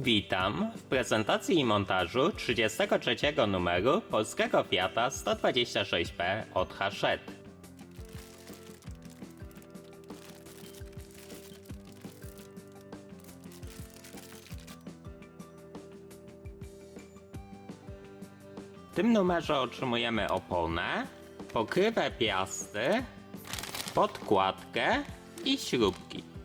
Witam w prezentacji i montażu 33 numeru polskiego Fiata 126P od Hachette. W tym numerze otrzymujemy oponę, pokrywę piasty, podkładkę i śrubki.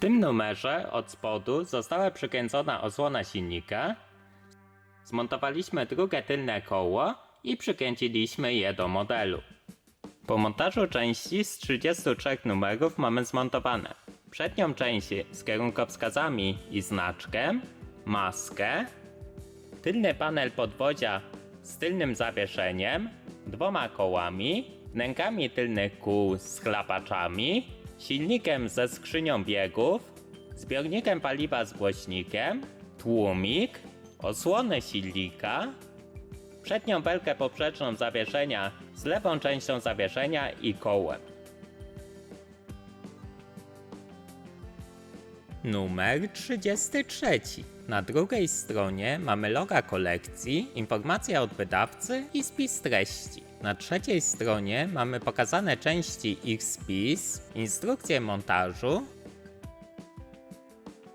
Tym numerze od spodu została przykręcona osłona silnika, zmontowaliśmy drugie tylne koło i przykręciliśmy je do modelu. Po montażu części z 33 numerów mamy zmontowane przednią część z kierunkowskazami i znaczkiem, maskę, tylny panel podwozia z tylnym zawieszeniem, dwoma kołami, wnękami tylnych kół z chlapaczami, silnikiem ze skrzynią biegów, zbiornikiem paliwa z głośnikiem, tłumik, osłonę silnika, przednią belkę poprzeczną zawieszenia z lewą częścią zawieszenia i kołem. Numer 33. Na drugiej stronie mamy loga kolekcji, informacje od wydawcy i spis treści. Na trzeciej stronie mamy pokazane części ich spis, instrukcje montażu,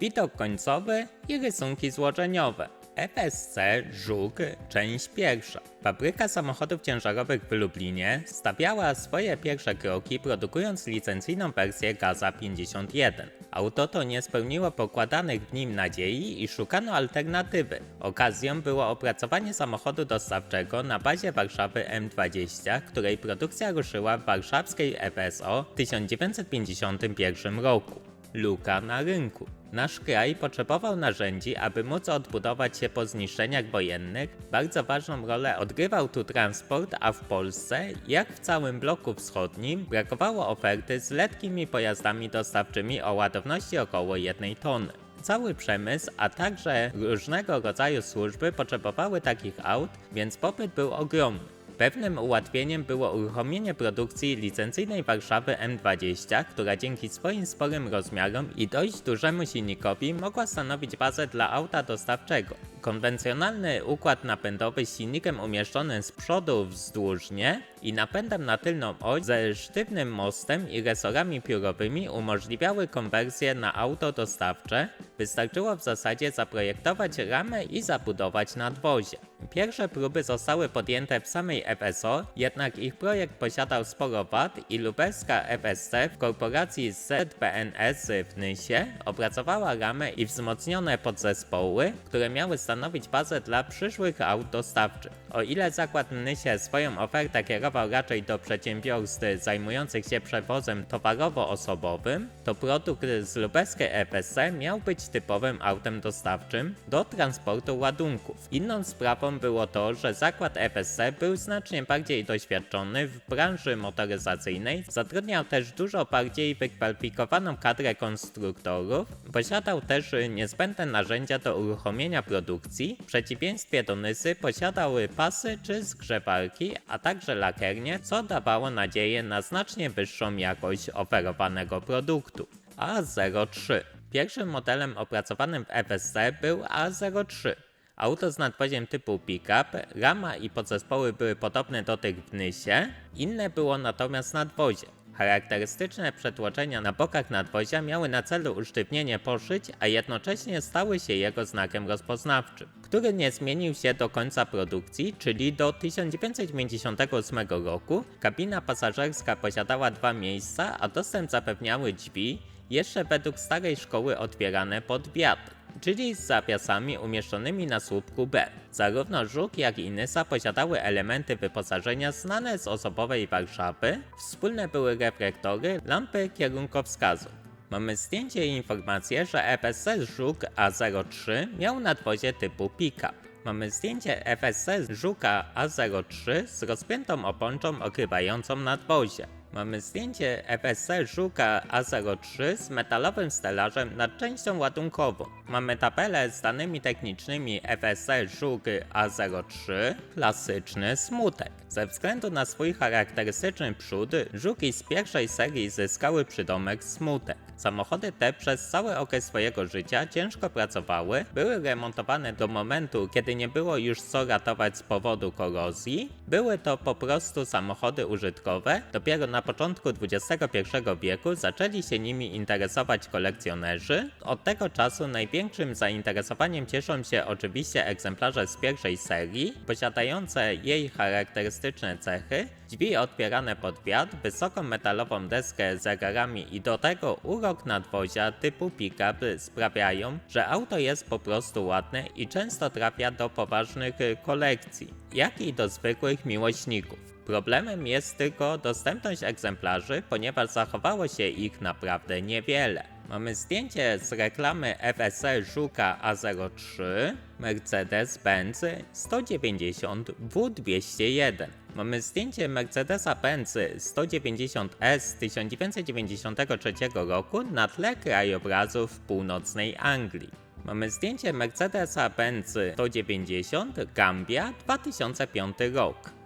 widok końcowy i rysunki złożeniowe. FSC Żuk, część pierwsza. Fabryka samochodów ciężarowych w Lublinie stawiała swoje pierwsze kroki produkując licencyjną wersję Gaza 51. Auto to nie spełniło pokładanych w nim nadziei i szukano alternatywy. Okazją było opracowanie samochodu dostawczego na bazie Warszawy M20, której produkcja ruszyła w warszawskiej FSO w 1951 roku. Luka na rynku. Nasz kraj potrzebował narzędzi, aby móc odbudować się po zniszczeniach wojennych. Bardzo ważną rolę odgrywał tu transport, a w Polsce, jak w całym bloku wschodnim, brakowało oferty z lekkimi pojazdami dostawczymi o ładowności około 1 tony. Cały przemysł, a także różnego rodzaju służby potrzebowały takich aut, więc popyt był ogromny. Pewnym ułatwieniem było uruchomienie produkcji licencyjnej Warszawy M20, która dzięki swoim sporym rozmiarom i dość dużemu silnikowi mogła stanowić bazę dla auta dostawczego. Konwencjonalny układ napędowy z silnikiem umieszczonym z przodu wzdłużnie i napędem na tylną oś ze sztywnym mostem i resorami piórowymi umożliwiały konwersję na auto dostawcze. Wystarczyło w zasadzie zaprojektować ramę i zabudować nadwozie. Pierwsze próby zostały podjęte w samej FSO, jednak ich projekt posiadał sporo wad i lubelska FSC w korporacji ZPNS w Nysie opracowała ramę i wzmocnione podzespoły, które miały stanowić bazę dla przyszłych aut dostawczych. O ile zakład Nysie swoją ofertę kierował raczej do przedsiębiorstw zajmujących się przewozem towarowo-osobowym, to produkt z lubelskiej FSC miał być typowym autem dostawczym do transportu ładunków. Inną sprawą było to, że zakład FSC był znacznie bardziej doświadczony w branży motoryzacyjnej, zatrudniał też dużo bardziej wykwalifikowaną kadrę konstruktorów, posiadał też niezbędne narzędzia do uruchomienia produkcji, w przeciwieństwie do Nysy posiadały pasy czy zgrzewarki, a także lakiernie, co dawało nadzieję na znacznie wyższą jakość oferowanego produktu. A03 Pierwszym modelem opracowanym w FSC był A03. Auto z nadwoziem typu pick-up, rama i podzespoły były podobne do tych w Nysie, inne było natomiast nadwozie. Charakterystyczne przetłoczenia na bokach nadwozia miały na celu usztywnienie poszyć, a jednocześnie stały się jego znakiem rozpoznawczym, który nie zmienił się do końca produkcji, czyli do 1958 roku. Kabina pasażerska posiadała dwa miejsca, a dostęp zapewniały drzwi, jeszcze według starej szkoły otwierane pod wiatr czyli z zawiasami umieszczonymi na słupku B. Zarówno Żuk, jak i Nysa posiadały elementy wyposażenia znane z osobowej Warszawy. Wspólne były reflektory, lampy kierunkowskazu. Mamy zdjęcie i informację, że FSC Żuk A03 miał nadwozie typu pick-up. Mamy zdjęcie FSC Żuka A03 z rozpiętą oponczą okrywającą nadwozie. Mamy zdjęcie FSC Żuka A03 z metalowym stelażem nad częścią ładunkową. Mamy tabelę z danymi technicznymi FSC Żuk A03, klasyczny smutek. Ze względu na swój charakterystyczny przód, Żuki z pierwszej serii zyskały przydomek smutek. Samochody te przez cały okres swojego życia ciężko pracowały, były remontowane do momentu, kiedy nie było już co ratować z powodu korozji. Były to po prostu samochody użytkowe, dopiero na początku XXI wieku zaczęli się nimi interesować kolekcjonerzy. Od tego czasu największym zainteresowaniem cieszą się oczywiście egzemplarze z pierwszej serii, posiadające jej charakterystyczne cechy, drzwi otwierane pod wiatr, wysoką metalową deskę z zegarami i do tego urok nadwozia typu pick-up sprawiają, że auto jest po prostu ładne i często trafia do poważnych kolekcji, jak i do zwykłych miłośników. Problemem jest tylko dostępność egzemplarzy, ponieważ zachowało się ich naprawdę niewiele. Mamy zdjęcie z reklamy FSL Żuka A03 Mercedes-Benz 190 W201. Mamy zdjęcie Mercedesa-Benz 190S z 1993 roku na tle krajobrazów północnej Anglii. Mamy zdjęcie Mercedesa-Benz 190 Gambia 2005 rok.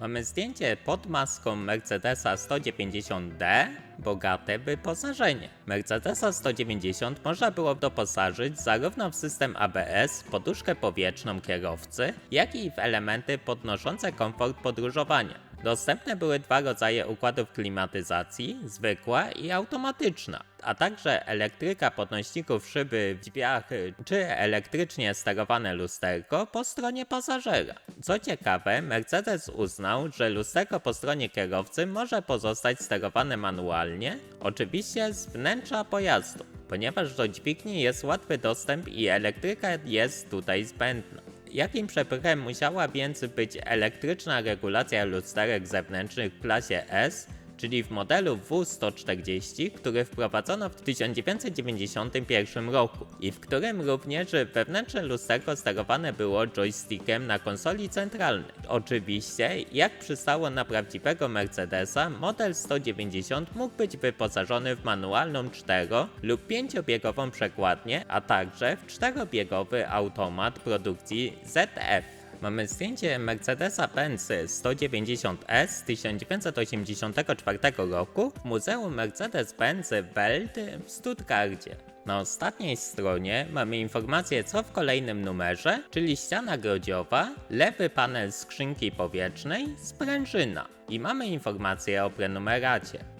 Mamy zdjęcie pod maską Mercedesa 190D, bogate wyposażenie. Mercedesa 190 można było doposażyć zarówno w system ABS, poduszkę powietrzną kierowcy, jak i w elementy podnoszące komfort podróżowania. Dostępne były dwa rodzaje układów klimatyzacji, zwykła i automatyczna, a także elektryka podnośników szyby w drzwiach czy elektrycznie sterowane lusterko po stronie pasażera. Co ciekawe, Mercedes uznał, że lusterko po stronie kierowcy może pozostać sterowane manualnie, oczywiście z wnętrza pojazdu, ponieważ do dźwigni jest łatwy dostęp i elektryka jest tutaj zbędna. Jakim przepychem musiała więc być elektryczna regulacja lusterek zewnętrznych w klasie S, czyli w modelu W140, który wprowadzono w 1991 roku i w którym również wewnętrzne lusterko sterowane było joystickiem na konsoli centralnej. Oczywiście, jak przystało na prawdziwego Mercedesa, model 190 mógł być wyposażony w manualną 4 lub 5-biegową przekładnię, a także w 4-biegowy automat produkcji ZF. Mamy zdjęcie Mercedesa-Benz 190S z 1984 roku w Muzeum Mercedes-Benz Welt w Stuttgarcie. Na ostatniej stronie mamy informację co w kolejnym numerze, czyli ściana grodziowa, lewy panel skrzynki powietrznej, sprężyna i mamy informację o prenumeracie.